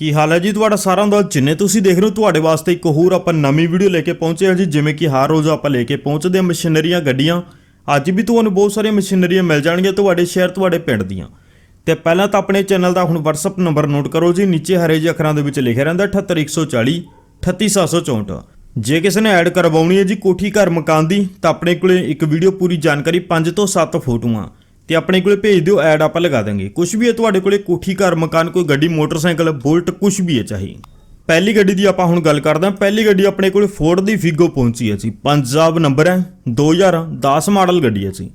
ਕੀ ਹਾਲ ਹੈ ਜੀ ਤੁਹਾਡਾ ਸਾਰਿਆਂ ਦਾ? ਜਿੰਨੇ ਤੁਸੀਂ ਦੇਖ ਰਹੇ ਹੋ ਤੁਹਾਡੇ ਵਾਸਤੇ ਇੱਕ ਹੋਰ ਆਪਾਂ ਨਵੀਂ ਵੀਡੀਓ ਲੈ ਕੇ ਪਹੁੰਚੇ ਹਾਂ ਜੀ, ਜਿਵੇਂ ਕਿ ਹਰ ਰੋਜ਼ ਆਪਾਂ ਲੈ ਕੇ ਪਹੁੰਚਦੇ ਹਾਂ ਮਸ਼ੀਨਰੀਆਂ, ਗੱਡੀਆਂ। ਅੱਜ ਵੀ ਤੁਹਾਨੂੰ ਬਹੁਤ ਸਾਰੀਆਂ ਮਸ਼ੀਨਰੀਆਂ ਮਿਲ ਜਾਣਗੀਆਂ ਤੁਹਾਡੇ ਸ਼ਹਿਰ, ਤੁਹਾਡੇ ਪਿੰਡ ਦੀਆਂ। ਤੇ ਪਹਿਲਾਂ ਤਾਂ ਆਪਣੇ ਚੈਨਲ ਦਾ ਹੁਣ WhatsApp ਨੰਬਰ ਨੋਟ ਕਰੋ ਜੀ, ਨੀਚੇ ਹਰੇ ਜਿਹੇ ਅੱਖਰਾਂ ਦੇ ਵਿੱਚ ਲਿਖਿਆ ਰਹਿੰਦਾ 78140 38764 ਜੇ ਕਿਸੇ ਨੇ ਐਡ ਕਰਵਾਉਣੀ ਹੈ ਜੀ ਕੋਠੀ ਘਰ ਮਕਾਨ ਦੀ, ਤਾਂ ਆਪਣੇ ਕੋਲੇ ਇੱਕ ਵੀਡੀਓ ਪੂਰੀ ਜਾਣਕਾਰੀ 5 ਤੋਂ 7 ਫੋਟੋਆਂ। ਤੇ ਆਪਣੇ ਕੋਲੇ ਭੇਜ ਦਿਓ, ਐਡ ਆਪਾਂ ਲਗਾ ਦਾਂਗੇ ਕੁਝ ਵੀ ਹੈ ਤੁਹਾਡੇ ਕੋਲੇ, ਕੋਠੀ, ਘਰ, ਮਕਾਨ, ਕੋਈ ਗੱਡੀ, ਮੋਟਰਸਾਈਕਲ, ਬੁਲਟ ਕੁਝ ਵੀ ਹੈ ਚਾਹੀ। ਪਹਿਲੀ ਗੱਡੀ ਦੀ ਆਪਾਂ ਹੁਣ ਗੱਲ ਕਰਦੇ ਹਾਂ। ਪਹਿਲੀ ਗੱਡੀ ਆਪਣੇ ਕੋਲੇ ਫੋਰਡ ਦੀ ਫਿਗੋ ਪਹੁੰਚੀ ਹੈ ਜੀ। ਪੰਜਾਬ ਨੰਬਰ ਹੈ 2010 ਮਾਡਲ ਗੱਡੀ ਹੈ ਜੀ।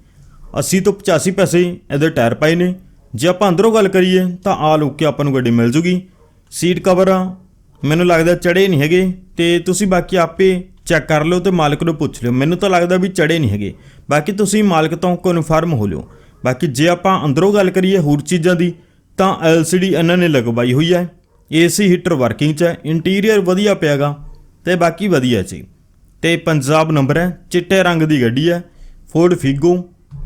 80 ਤੋਂ 85 ਪੈਸੇ ਇਹਦੇ ਟਾਇਰ ਪਾਏ ਨੇ। ਜੇ ਆਪਾਂ ਅੰਦਰੋਂ ਗੱਲ ਕਰੀਏ, ਤਾਂ ਆਲ ਓਕੇ ਆਪਾਂ ਨੂੰ ਗੱਡੀ ਮਿਲ ਜੂਗੀ। ਸੀਟ ਕਵਰ ਮੈਨੂੰ ਲੱਗਦਾ ਚੜੇ ਨਹੀਂ ਹੈਗੇ। ਤੇ ਤੁਸੀਂ ਬਾਕੀ ਆਪੇ ਚੈੱਕ ਕਰ ਲਿਓ ਤੇ ਮਾਲਕ ਨੂੰ ਪੁੱਛ ਲਿਓ। ਮੈਨੂੰ ਤਾਂ ਲੱਗਦਾ ਵੀ ਚੜੇ ਨਹੀਂ ਹੈਗੇ। ਬਾਕੀ ਤੁਸੀਂ ਮਾਲਕ ਤੋਂ ਕਨਫਰਮ ਹੋ ਲਿਓ। ਬਾਕੀ ਜੇ ਆਪਾਂ ਅੰਦਰੋਂ ਗੱਲ ਕਰੀਏ ਹੋਰ ਚੀਜ਼ਾਂ ਦੀ, ਤਾਂ LCD ਇਹਨਾਂ ਨੇ ਲਗਵਾਈ ਹੋਈ ਹੈ। AC ਹੀਟਰ ਵਰਕਿੰਗ 'ਚ ਹੈ ਇੰਟੀਰੀਅਰ ਵਧੀਆ ਪਿਆਗਾ ਤੇ ਬਾਕੀ ਵਧੀਆ ਜੀ। ਤੇ ਪੰਜਾਬ ਨੰਬਰ ਹੈ, ਚਿੱਟੇ ਰੰਗ ਦੀ ਗੱਡੀ ਹੈ ਫੋਰਡ ਫੀਗੋ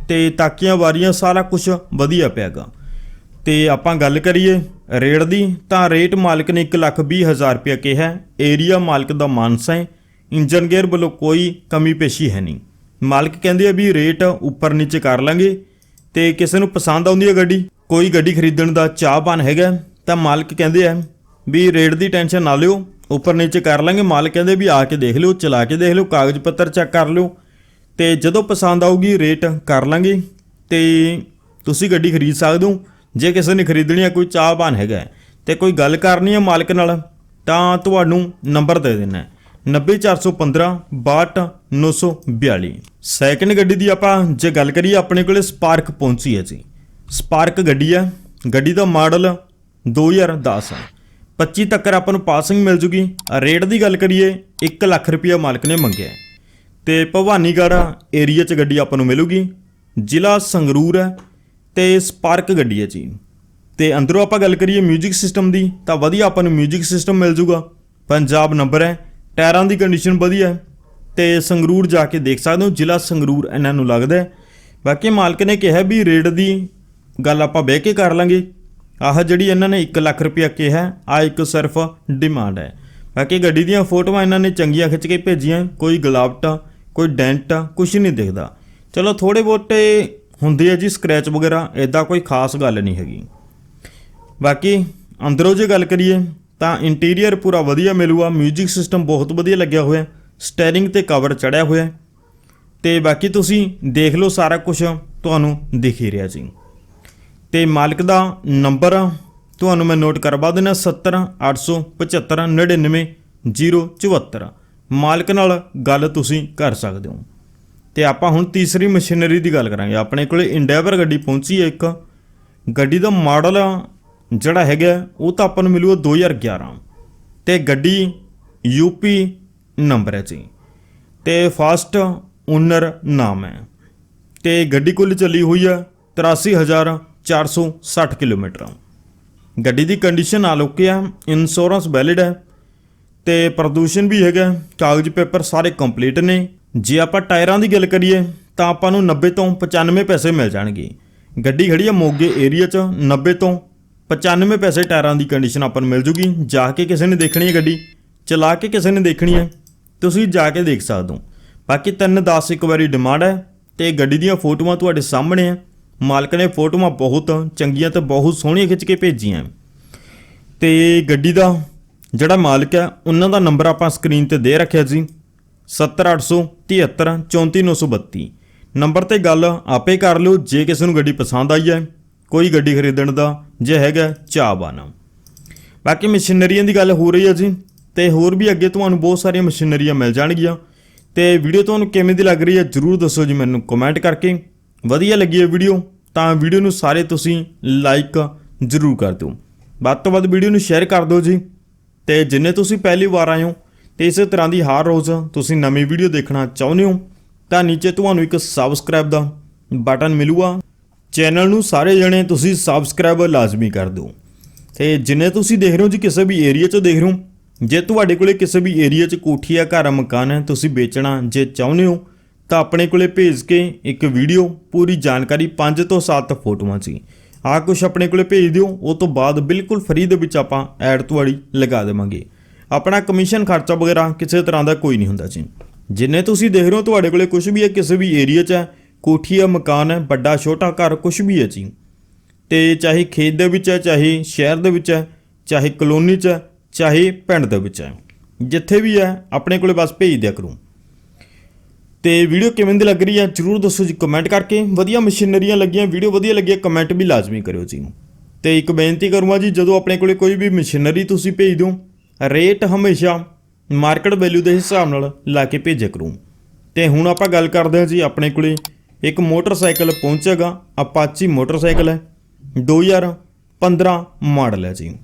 ਤੇ ਤਾਕੀਆਂ ਵਾਰੀਆਂ ਸਾਰਾ ਕੁਝ ਵਧੀਆ ਪਿਆਗਾ। ਤੇ ਆਪਾਂ ਗੱਲ ਕਰੀਏ ਰੇਟ ਦੀ, ਤਾਂ ਰੇਟ ਮਾਲਕ ਨੇ 120000 ਰੁਪਏ ਕਿਹਾ ਏਰੀਆ ਮਾਲਕ ਦਾ ਮਾਨਸਾ ਹੈ ਇੰਜਨ ਗੇਅਰ ਵੱਲੋਂ ਕੋਈ ਕਮੀ ਪੇਸ਼ੀ ਹੈ ਨਹੀਂ। ਮਾਲਕ ਕਹਿੰਦੇ ਆ ਵੀ ਰੇਟ ਉੱਪਰ ਨੀਚੇ ਕਰ ਲਾਂਗੇ ਤੇ ਕਿਸੇ ਨੂੰ ਪਸੰਦ ਆਉਂਦੀ ਹੈ ਗੱਡੀ, ਕੋਈ ਗੱਡੀ ਖਰੀਦਣ ਦਾ ਚਾਹਵਾਨ ਹੈਗਾ, ਤਾਂ ਮਾਲਕ ਕਹਿੰਦੇ ਆ ਵੀ ਰੇਟ ਦੀ ਟੈਨਸ਼ਨ ਨਾ ਲਿਓ, ਉੱਪਰ ਨੀਚੇ ਕਰ ਲਾਂਗੇ। ਮਾਲਕ ਕਹਿੰਦੇ ਵੀ ਆ ਕੇ ਦੇਖ ਲਿਓ, ਚਲਾ ਕੇ ਦੇਖ ਲਿਓ, ਕਾਗਜ਼ ਪੱਤਰ ਚੈੱਕ ਕਰ ਲਿਓ। ਤੇ ਜਦੋਂ ਪਸੰਦ ਆਊਗੀ, ਰੇਟ ਕਰ ਲਾਂਗੇ। ਤੇ ਤੁਸੀਂ ਗੱਡੀ ਖਰੀਦ ਸਕਦੇ ਹੋ। ਜੇ ਕਿਸੇ ਨੇ ਖਰੀਦਣੀ ਹੈ ਕੋਈ ਚਾਹਵਾਨ ਹੈਗਾ। ਹੈ ਤੇ ਕੋਈ ਗੱਲ ਕਰਨੀ ਹੈ ਮਾਲਕ ਨਾਲ, ਤਾਂ ਤੁਹਾਨੂੰ ਨੰਬਰ ਦੇ ਦੇਣਾ। 90415 62942 ਸੈਕਿੰਡ ਗੱਡੀ ਦੀ ਆਪਾਂ ਜੇ ਗੱਲ ਕਰੀਏ ਆਪਣੇ ਕੋਲੇ ਸਪਾਰਕ ਪਹੁੰਚੀ ਹੈ ਜੀ ਸਪਾਰਕ ਗੱਡੀ ਹੈ ਗੱਡੀ ਦਾ ਮਾਡਲ 2010 ਹੈ 25 ਤੱਕ ਆਪਾਂ ਨੂੰ ਪਾਸਿੰਗ ਮਿਲ ਜੂਗੀ ਰੇਟ ਦੀ ਗੱਲ ਕਰੀਏ 1 ਲੱਖ ਰੁਪਇਆ ਮਾਲਕ ਨੇ ਮੰਗਿਆ ਹੈ। ਤੇ ਭਵਾਨੀਗੜ੍ਹ ਏਰੀਆ 'ਚ ਗੱਡੀ ਆਪਾਂ ਨੂੰ ਮਿਲੂਗੀ ਜ਼ਿਲ੍ਹਾ ਸੰਗਰੂਰ ਹੈ ਤੇ ਸਪਾਰਕ ਗੱਡੀ ਹੈ ਜੀ ਤੇ ਅੰਦਰੋਂ ਆਪਾਂ ਗੱਲ ਕਰੀਏ 뮤직 ਸਿਸਟਮ ਦੀ ਤਾਂ ਵਧੀਆ ਆਪਾਂ ਨੂੰ 뮤직 ਸਿਸਟਮ ਮਿਲ ਜੂਗਾ ਪੰਜਾਬ ਨੰਬਰ ਹੈ ਟਾਇਰਾਂ ਦੀ ਕੰਡੀਸ਼ਨ ਵਧੀਆ ਹੈ ਤੇ ਸੰਗਰੂਰ ਜਾ ਕੇ ਦੇਖ ਸਕਦੇ ਹੋ, ਜ਼ਿਲ੍ਹਾ ਸੰਗਰੂਰ ਇਹਨਾਂ ਨੂੰ ਲੱਗਦਾ ਬਾਕੀ ਮਾਲਕ ਨੇ ਕਿਹਾ ਵੀ ਰੇਟ ਦੀ ਗੱਲ ਆਪਾਂ ਬਹਿ ਕੇ ਕਰ ਲਾਂਗੇ। ਆਹ ਜਿਹੜੀ ਇਹਨਾਂ ਨੇ 1 ਲੱਖ ਰੁਪਇਆ ਕਿਹਾ ਆ ਇੱਕ ਸਿਰਫ ਡਿਮਾਂਡ ਹੈ। ਬਾਕੀ ਗੱਡੀ ਦੀਆਂ ਫੋਟੋਆਂ ਇਹਨਾਂ ਨੇ ਚੰਗੀਆਂ ਖਿੱਚ ਕੇ ਭੇਜੀਆਂ, ਕੋਈ ਗਲਾਵਟ, ਕੋਈ ਡੈਂਟ ਕੁਝ ਨਹੀਂ ਦਿਖਦਾ। ਚਲੋ ਥੋੜੇ ਬੋਟੇ ਹੁੰਦੇ ਆ ਜੀ ਸਕ੍ਰੈਚ ਵਗੈਰਾ ਐਦਾਂ ਕੋਈ ਖਾਸ ਗੱਲ ਨਹੀਂ ਹੈਗੀ। ਬਾਕੀ ਅੰਦਰੋਂ ਜੇ ਗੱਲ ਕਰੀਏ ਤਾਂ ਇੰਟੀਰੀਅਰ ਪੂਰਾ ਵਧੀਆ ਮਿਲੂਗਾ 뮤직 ਸਿਸਟਮ ਬਹੁਤ ਵਧੀਆ ਲੱਗਿਆ ਹੋਇਆ ਸਟੀਅਰਿੰਗ ਤੇ ਕਵਰ ਚੜਿਆ ਹੋਇਆ। ਹੈ। ਤੇ ਬਾਕੀ ਤੁਸੀਂ ਦੇਖ ਲਓ ਸਾਰਾ ਕੁਝ ਤੁਹਾਨੂੰ ਦਿਖ ਹੀ ਰਿਹਾ ਜੀ। ਤੇ ਮਾਲਕ ਦਾ ਨੰਬਰ ਤੁਹਾਨੂੰ ਮੈਂ ਨੋਟ ਕਰਵਾ ਦਿੰਦਾ 70 875 99 074 ਮਾਲਕ ਨਾਲ ਗੱਲ ਤੁਸੀਂ ਕਰ ਸਕਦੇ ਹੋ। ਤੇ ਆਪਾਂ ਹੁਣ ਤੀਸਰੀ ਮਸ਼ੀਨਰੀ ਦੀ ਗੱਲ ਕਰਾਂਗੇ। ਆਪਣੇ ਕੋਲੇ ਇੰਡੈਵਰ ਗੱਡੀ ਪਹੁੰਚੀ ਹੈ ਇੱਕ। ਗੱਡੀ ਦਾ ਮਾਡਲ ਜਿਹੜਾ ਹੈਗਾ, ਉਹ ਤਾਂ ਆਪਾਂ ਨੂੰ ਮਿਲੂਗਾ 2011 ਤੇ ਗੱਡੀ ਯੂਪੀ ਨੰਬਰ ਹੈ ਜੀ। ਤੇ ਫਾਸਟ ਓਨਰ ਨਾਮ ਹੈ। ਤੇ ਗੱਡੀ ਕੁੱਲ ਚੱਲੀ ਹੋਈ ਹੈ 83460 ਕਿਲੋਮੀਟਰ। ਗੱਡੀ ਦੀ ਕੰਡੀਸ਼ਨ ਆਲੋਕਿਆ ਇੰਸ਼ੋਰੈਂਸ ਵੈਲਿਡ ਹੈ। ਤੇ ਪ੍ਰਦੂਸ਼ਣ ਵੀ ਹੈਗਾ, ਕਾਗਜ਼ ਪੇਪਰ ਸਾਰੇ ਕੰਪਲੀਟ ਨੇ। ਜੇ ਆਪਾਂ ਟਾਇਰਾਂ ਦੀ ਗੱਲ ਕਰੀਏ, ਤਾਂ ਆਪਾਂ ਨੂੰ 90 ਤੋਂ 95 ਪੈਸੇ ਮਿਲ ਜਾਣਗੇ। ਗੱਡੀ ਖੜੀ ਆ ਮੋਗੇ ਏਰੀਆ 'ਚ 90 ਤੋਂ 95 ਪੈਸੇ ਟਾਇਰਾਂ ਦੀ ਕੰਡੀਸ਼ਨ ਆਪਾਂ ਨੂੰ ਮਿਲ ਜੂਗੀ। ਜਾ ਕੇ ਕਿਸੇ ਨੇ ਦੇਖਣੀ ਹੈ ਗੱਡੀ, ਚਲਾ ਕੇ ਕਿਸੇ ਨੇ ਦੇਖਣੀ ਹੈ। ਤੁਸੀਂ ਜਾ ਕੇ ਦੇਖ ਸਕਦੇ ਹੋ। ਬਾਕੀ 3 10 ਇੱਕ ਵਾਰੀ ਡਿਮਾਂਡ ਹੈ ਤੇ ਗੱਡੀ ਦੀਆਂ ਫੋਟੋਆਂ ਤੁਹਾਡੇ ਸਾਹਮਣੇ ਆ ਮਾਲਕ ਨੇ ਫੋਟੋਆਂ ਬਹੁਤ, ਚੰਗੀਆਂ ਤੇ ਬਹੁਤ ਸੋਹਣੀਆਂ ਖਿੱਚ ਕੇ ਭੇਜੀਆਂ ਤੇ ਗੱਡੀ ਦਾ ਜਿਹੜਾ ਮਾਲਕ ਹੈ, ਉਹਨਾਂ ਦਾ ਨੰਬਰ ਆਪਾਂ ਸਕਰੀਨ ਤੇ ਦੇ ਰੱਖਿਆ ਜੀ 70873 34932 ਨੰਬਰ ਤੇ ਗੱਲ ਆਪੇ ਕਰ ਲਿਓ, ਜੇ ਕਿਸੇ ਨੂੰ ਗੱਡੀ ਪਸੰਦ ਆਈ ਹੈ। ਕੋਈ ਗੱਡੀ ਖਰੀਦਣ ਦਾ, ਜੇ ਹੈਗਾ ਚਾਹਵਾਨ ਬਾਕੀ ਮਸ਼ੀਨਰੀਆਂ ਦੀ ਗੱਲ ਹੋ ਰਹੀ ਹੈ ਜੀ, ਤੇ ਹੋਰ ਵੀ ਅੱਗੇ ਤੁਹਾਨੂੰ ਬਹੁਤ ਸਾਰੀਆਂ ਮਸ਼ੀਨਰੀਆਂ ਮਿਲ ਜਾਣਗੀਆਂ। ਤੇ ਵੀਡੀਓ ਤੁਹਾਨੂੰ ਕਿਵੇਂ ਦੀ ਲੱਗ ਰਹੀ ਹੈ ਜਰੂਰ ਦੱਸੋ ਜੀ ਮੈਨੂੰ ਕਮੈਂਟ ਕਰਕੇ। ਵਧੀਆ ਲੱਗੀ ਹੈ ਵੀਡੀਓ, ਤਾਂ ਵੀਡੀਓ ਨੂੰ ਸਾਰੇ ਤੁਸੀਂ ਲਾਈਕ ਜਰੂਰ ਕਰ ਦਿਓ। ਵੱਧ ਤੋਂ ਵੱਧ ਵੀਡੀਓ ਨੂੰ ਸ਼ੇਅਰ ਕਰ ਦਿਓ ਜੀ। ਤੇ ਜਿੰਨੇ ਤੁਸੀਂ ਪਹਿਲੀ ਵਾਰ ਆਏ ਹੋ, ਤੇ ਇਸੇ ਤਰ੍ਹਾਂ ਦੀ ਹਰ ਰੋਜ਼ ਤੁਸੀਂ ਨਵੀਂ ਵੀਡੀਓ ਦੇਖਣਾ ਚਾਹੁੰਦੇ ਹੋ, ਤਾਂ ਨੀਚੇ ਤੁਹਾਨੂੰ ਇੱਕ ਸਬਸਕ੍ਰਾਈਬ ਦਾ ਬਟਨ ਮਿਲੂਗਾ। ਚੈਨਲ ਨੂੰ ਸਾਰੇ ਜਣੇ ਤੁਸੀਂ ਸਬਸਕ੍ਰਾਈਬ ਲਾਜ਼ਮੀ ਕਰ ਦਿਓ। ਤੇ ਜਿੰਨੇ ਤੁਸੀਂ ਦੇਖ ਰਹੇ ਹੋ ਜੀ ਕਿਸੇ ਵੀ ਏਰੀਆ 'ਚ ਦੇਖ ਰਹੇ ਹੋ, ਜੇ ਤੁਹਾਡੇ ਕੋਲੇ ਕਿਸੇ ਵੀ ਏਰੀਆ 'ਚ ਕੋਠੀ ਆ, ਘਰ ਆ, ਮਕਾਨ ਹੈ ਤੁਸੀਂ ਵੇਚਣਾ ਜੇ ਚਾਹੁੰਦੇ ਹੋ, ਤਾਂ ਆਪਣੇ ਕੋਲੇ ਭੇਜ ਕੇ ਇੱਕ ਵੀਡੀਓ ਪੂਰੀ ਜਾਣਕਾਰੀ 5 ਤੋਂ 7 ਫੋਟੋਆਂ 'ਚ ਆ ਕੁਛ ਆਪਣੇ ਕੋਲੇ ਭੇਜ ਦਿਓ, ਉਹ ਤੋਂ ਬਾਅਦ ਬਿਲਕੁਲ ਫਰੀ ਦੇ ਵਿੱਚ ਆਪਾਂ ਐਡ ਤੁਹਾਡੀ ਲਗਾ ਦੇਵਾਂਗੇ। ਆਪਣਾ ਕਮਿਸ਼ਨ ਖਰਚਾ ਵਗੈਰਾ ਕਿਸੇ ਤਰ੍ਹਾਂ ਦਾ ਕੋਈ ਨਹੀਂ ਹੁੰਦਾ ਜੀ। ਜਿੰਨੇ ਤੁਸੀਂ ਦੇਖ ਰਹੇ ਹੋ, ਤੁਹਾਡੇ ਕੋਲੇ ਕੁਝ ਵੀ ਹੈ ਕਿਸੇ ਵੀ ਏਰੀਆ 'ਚ ਹੈ ਕੋਠੀ ਹੈ ਮਕਾਨ ਹੈ, ਵੱਡਾ, ਛੋਟਾ, ਘਰ ਕੁਝ ਵੀ ਹੈ ਜੀ। ਤੇ ਚਾਹੇ ਖੇਤ ਦੇ ਵਿੱਚ ਹੈ, ਚਾਹੇ ਸ਼ਹਿਰ ਦੇ ਵਿੱਚ ਹੈ, ਚਾਹੇ ਕਲੋਨੀ 'ਚ ਹੈ, ਚਾਹੇ ਪਿੰਡ ਦੇ ਵਿੱਚ ਹੈ। ਜਿੱਥੇ ਵੀ ਹੈ, ਆਪਣੇ ਕੋਲੇ ਬਸ ਭੇਜ ਦਿਆ ਕਰੋ। ਤੇ ਵੀਡੀਓ ਕਿਵੇਂ ਦੀ ਲੱਗ ਰਹੀ ਹੈ, ਜਰੂਰ ਦੱਸੋ ਜੀ ਕਮੈਂਟ ਕਰਕੇ। ਵਧੀਆ ਮਸ਼ੀਨਰੀਆਂ ਲੱਗੀਆਂ, ਵੀਡੀਓ ਵਧੀਆ ਲੱਗੀ ਕਮੈਂਟ ਵੀ ਲਾਜ਼ਮੀ ਕਰਿਓ ਜੀ। ਤੇ ਇੱਕ ਬੇਨਤੀ ਕਰੂੰਗਾ ਜੀ, ਜਦੋਂ ਆਪਣੇ ਕੋਲੇ ਕੋਈ ਵੀ ਮਸ਼ੀਨਰੀ ਤੁਸੀਂ ਭੇਜ ਦਿਓ, ਰੇਟ ਹਮੇਸ਼ਾ ਮਾਰਕੀਟ ਵੈਲਿਊ ਦੇ ਹਿਸਾਬ ਨਾਲ ਲਾ ਕੇ ਭੇਜਿਆ ਕਰੂੰ। ਤੇ ਹੁਣ ਆਪਾਂ ਗੱਲ ਕਰਦੇ ਹਾਂ ਜੀ ਆਪਣੇ ਕੋਲੇ ਇੱਕ ਮੋਟਰਸਾਈਕਲ ਪਹੁੰਚੇਗਾ, ਅਪਾਚੀ ਮੋਟਰਸਾਈਕਲ ਹੈ। 2015 ਮਾਡਲ ਹੈ ਜੀ।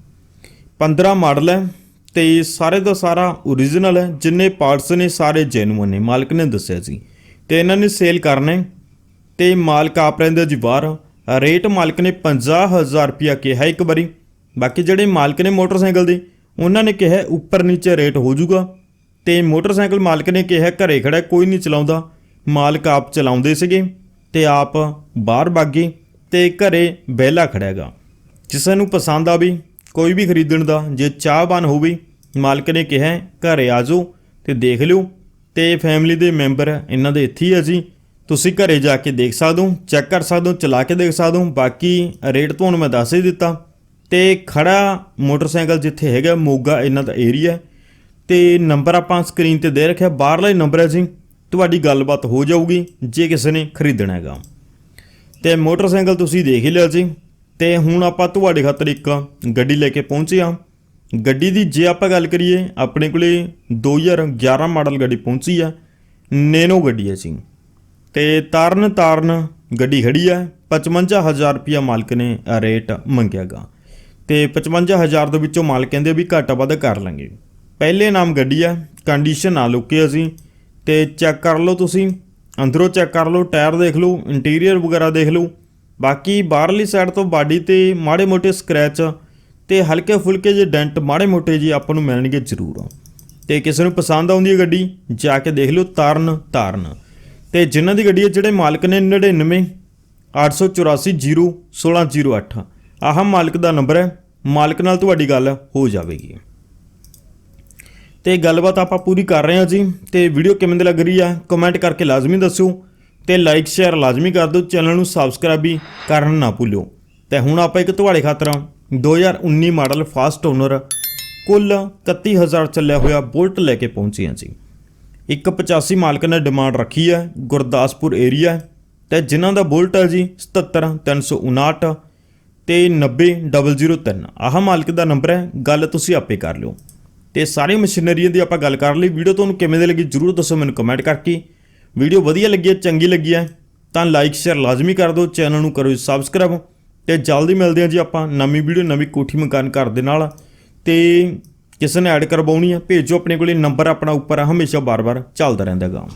15 ਮਾਡਲ ਹੈ ਤੇ ਸਾਰੇ ਦਾ ਸਾਰਾ ਓਰੀਜਨਲ ਹੈ, ਜਿੰਨੇ ਪਾਰਟਸ ਨੇ ਸਾਰੇ ਜੈਨੂਇਨ ਨੇ, ਮਾਲਕ ਨੇ ਦੱਸਿਆ ਜੀ। ਤੇ ਇਹਨਾਂ ਨੇ ਸੇਲ ਕਰਨੇ। ਤੇ ਮਾਲਕ ਆਪ ਰਹਿੰਦੇ ਜੀ ਬਾਹਰ। ਰੇਟ ਮਾਲਕ ਨੇ 50000 ਰੁਪਿਆ ਕਿਹਾ ਇੱਕ ਵਾਰੀ। ਬਾਕੀ ਜਿਹੜੇ ਮਾਲਕ ਨੇ ਮੋਟਰਸਾਈਕਲ ਦੇ, ਉਹਨਾਂ ਨੇ ਕਿਹਾ ਉੱਪਰ ਨੀਚੇ ਰੇਟ ਹੋ ਜਾਊਗਾ ਤੇ ਮੋਟਰਸਾਈਕਲ ਮਾਲਕ ਨੇ ਕਿਹਾ ਘਰੇ ਖੜਾ ਕੋਈ ਨਹੀਂ ਚਲਾਉਂਦਾ। ਮਾਲਕ ਆਪ ਚਲਾਉਂਦੇ ਸੀਗੇ ਤੇ ਆਪ ਬਾਹਰ ਬਾਗੇ ਤੇ ਘਰੇ ਵਿਹਲਾ ਖੜਿਆਗਾ ਕਿਸੇ ਨੂੰ ਪਸੰਦ ਆਵੇ ਕੋਈ ਵੀ ਖਰੀਦਣ ਦਾ ਜੇ ਚਾਹਵਾਨ ਹੋਵੇ ਮਾਲਕ ਨੇ ਕਿਹਾ ਹੈ, ਘਰੇ ਆ ਜਾਓ ਤੇ ਦੇਖ ਲਿਓ। ਤੇ ਫੈਮਿਲੀ ਦੇ ਮੈਂਬਰ ਇਹਨਾਂ ਦੇ ਇੱਥੇ ਹੀ ਆ ਜੀ। ਤੁਸੀਂ ਘਰੇ ਜਾ ਕੇ ਦੇਖ ਸਕਦੇ ਹੋ ਚੈੱਕ ਕਰ ਸਕਦੇ ਹੋ ਚਲਾ ਕੇ ਦੇਖ ਸਕਦੇ ਹੋ। ਬਾਕੀ ਰੇਟ ਤੁਹਾਨੂੰ ਮੈਂ ਦੱਸ ਹੀ ਦਿੱਤਾ। ਤੇ ਖੜਾ ਮੋਟਰਸਾਈਕਲ ਜਿੱਥੇ ਹੈਗਾ ਮੋਗਾ ਇਹਨਾਂ ਦਾ ਏਰੀਆ ਤੇ ਨੰਬਰ ਆਪਾਂ ਸਕਰੀਨ ਤੇ ਦੇ ਰੱਖਿਆ ਬਾਹਰਲਾ ਹੀ ਨੰਬਰ ਹੈ ਜੀ। ਤੁਹਾਡੀ ਗੱਲਬਾਤ ਹੋ ਜਾਊਗੀ ਜੇ ਕਿਸੇ ਨੇ ਖਰੀਦਣਾ ਹੈਗਾ। ਤੇ ਮੋਟਰਸਾਈਕਲ ਤੁਸੀਂ ਦੇਖ ਹੀ ਲਿਆ ਜੀ ਤੇ ਹੁਣ ਆਪਾਂ ਤੁਹਾਡੇ ਖਾਤਰ ਇੱਕ ਗੱਡੀ ਲੈ ਕੇ ਪਹੁੰਚੇ ਹਾਂ। ਗੱਡੀ ਦੀ ਜੇ ਆਪਾਂ ਗੱਲ ਕਰੀਏ, ਆਪਣੇ ਕੋਲੇ 2011 ਮਾਡਲ ਗੱਡੀ ਪਹੁੰਚੀ ਆ ਨੈਨੋ ਗੱਡੀ ਹੈ ਜੀ। ਤੇ ਤਾਰਨ ਤਾਰਨ ਗੱਡੀ ਖੜੀ ਆ 55000 ਰੁਪਿਆ ਮਾਲਕ ਨੇ ਰੇਟ ਮੰਗਿਆਗਾ ਤੇ 55000 ਦੇ ਵਿੱਚੋਂ ਮਾਲਕ ਕਹਿੰਦੇ ਵੀ ਘਾਟਾ ਵਾਧਾ ਕਰ ਲਾਂਗੇ। ਪਹਿਲੇ ਨਾਮ ਗੱਡੀ ਆ ਕੰਡੀਸ਼ਨ ਆ ਲੁੱਕੇ ਅਸੀਂ ਤੇ ਚੈੱਕ ਕਰ ਲਓ ਤੁਸੀਂ। ਅੰਦਰੋਂ ਚੈੱਕ ਕਰ ਲਓ ਟਾਇਰ ਦੇਖ ਲਓ ਇੰਟੀਰੀਅਰ ਵਗੈਰਾ ਦੇਖ ਲਓ। ਬਾਕੀ ਬਾਹਰਲੀ ਸਾਈਡ ਤੋਂ ਬਾਡੀ ਤੇ ਮਾੜੇ ਮੋਟੇ ਸਕ੍ਰੈਚ ਤੇ ਹਲਕੇ ਫੁਲਕੇ ਜਿਹੇ ਡੈਂਟ ਮਾੜੇ ਮੋਟੇ ਜੀ ਆਪਾਂ ਨੂੰ ਮਿਲਣਗੇ ਜ਼ਰੂਰ। ਤੇ ਕਿਸੇ ਨੂੰ ਪਸੰਦ ਆਉਂਦੀ ਹੈ ਗੱਡੀ, ਜਾ ਕੇ ਦੇਖ ਲਿਓ ਤਾਰਨ ਤਾਰਨ। ਤੇ ਜਿਨ੍ਹਾਂ ਦੀ ਗੱਡੀ ਹੈ, ਜਿਹੜੇ ਮਾਲਕ ਨੇ 99 884 1608 ਆਹ ਮਾਲਕ ਦਾ ਨੰਬਰ ਹੈ। ਮਾਲਕ ਨਾਲ ਤੁਹਾਡੀ ਗੱਲ ਹੋ ਜਾਵੇਗੀ। ਤੇ ਗੱਲਬਾਤ ਆਪਾਂ ਪੂਰੀ ਕਰ ਰਹੇ ਹਾਂ ਜੀ। ਤੇ ਵੀਡੀਓ ਕਿਵੇਂ ਦੀ ਲੱਗ ਰਹੀ ਆ ਕਮੈਂਟ ਕਰਕੇ ਲਾਜ਼ਮੀ ਦੱਸਿਓ ਤੇ ਲਾਈਕ ਸ਼ੇਅਰ ਲਾਜ਼ਮੀ ਕਰ ਦਿਓ ਚੈਨਲ ਨੂੰ ਸਬਸਕ੍ਰਾਈਬ ਵੀ ਕਰਨ ਨਾ ਭੁੱਲਿਓ। ਤੇ ਹੁਣ ਆਪਾਂ ਇੱਕ ਤੁਹਾਡੇ ਖਾਤਰ 2019 ਮਾਡਲ ਫਾਸਟ ਓਨਰ ਕੁੱਲ 31000 ਚੱਲਿਆ ਹੋਇਆ ਬੋਲਟ ਲੈ ਕੇ ਪਹੁੰਚੇ ਹਾਂ ਜੀ। ਇੱਕ 85 ਮਾਲਕ ਨੇ ਡਿਮਾਂਡ ਰੱਖੀ ਹੈ ਗੁਰਦਾਸਪੁਰ ਏਰੀਆ ਹੈ ਤੇ ਜਿਨ੍ਹਾਂ ਦਾ ਬੁਲਟ ਹੈ ਜੀ 77359 ਤੇ 90003 ਆਹ ਮਾਲਕ ਦਾ ਨੰਬਰ ਹੈ, ਗੱਲ ਤੁਸੀਂ ਆਪੇ ਕਰ ਲਿਓ। ਤੇ ਸਾਰੀਆਂ ਮਸ਼ੀਨਰੀਆਂ ਦੀ ਆਪਾਂ ਗੱਲ ਕਰ ਲਈ ਵੀਡੀਓ ਤੁਹਾਨੂੰ ਕਿਵੇਂ ਦੀ ਲੱਗੀ ਜਰੂਰ ਦੱਸੋ ਮੈਨੂੰ ਕਮੈਂਟ ਕਰਕੇ। ਵੀਡੀਓ ਵਧੀਆ ਲੱਗੀ ਹੈ ਚੰਗੀ ਲੱਗੀ ਹੈ ਤਾਂ ਲਾਈਕ ਸ਼ੇਅਰ ਲਾਜ਼ਮੀ ਕਰ ਦਿਓ ਚੈਨਲ ਨੂੰ ਕਰੋ ਸਬਸਕ੍ਰਾਈਬ ਤੇ ਜਲਦੀ ਮਿਲਦੇ ਹਾਂ ਜੀ ਆਪਾਂ ਨਵੀਂ ਵੀਡੀਓ ਨਵੀਂ ਕੋਠੀ ਮਕਾਨ ਘਰ ਦੇ ਨਾਲ। ਤੇ ਕਿਸੇ ਨੇ ਐਡ ਕਰਵਾਉਣੀ ਹੈ ਭੇਜੋ ਆਪਣੇ ਕੋਲੇ ਨੰਬਰ ਆਪਣਾ ਉੱਪਰ ਆ, ਹਮੇਸ਼ਾ ਬਾਰ-ਬਾਰ ਚੱਲਦਾ ਰਹਿੰਦਾ ਗਾ।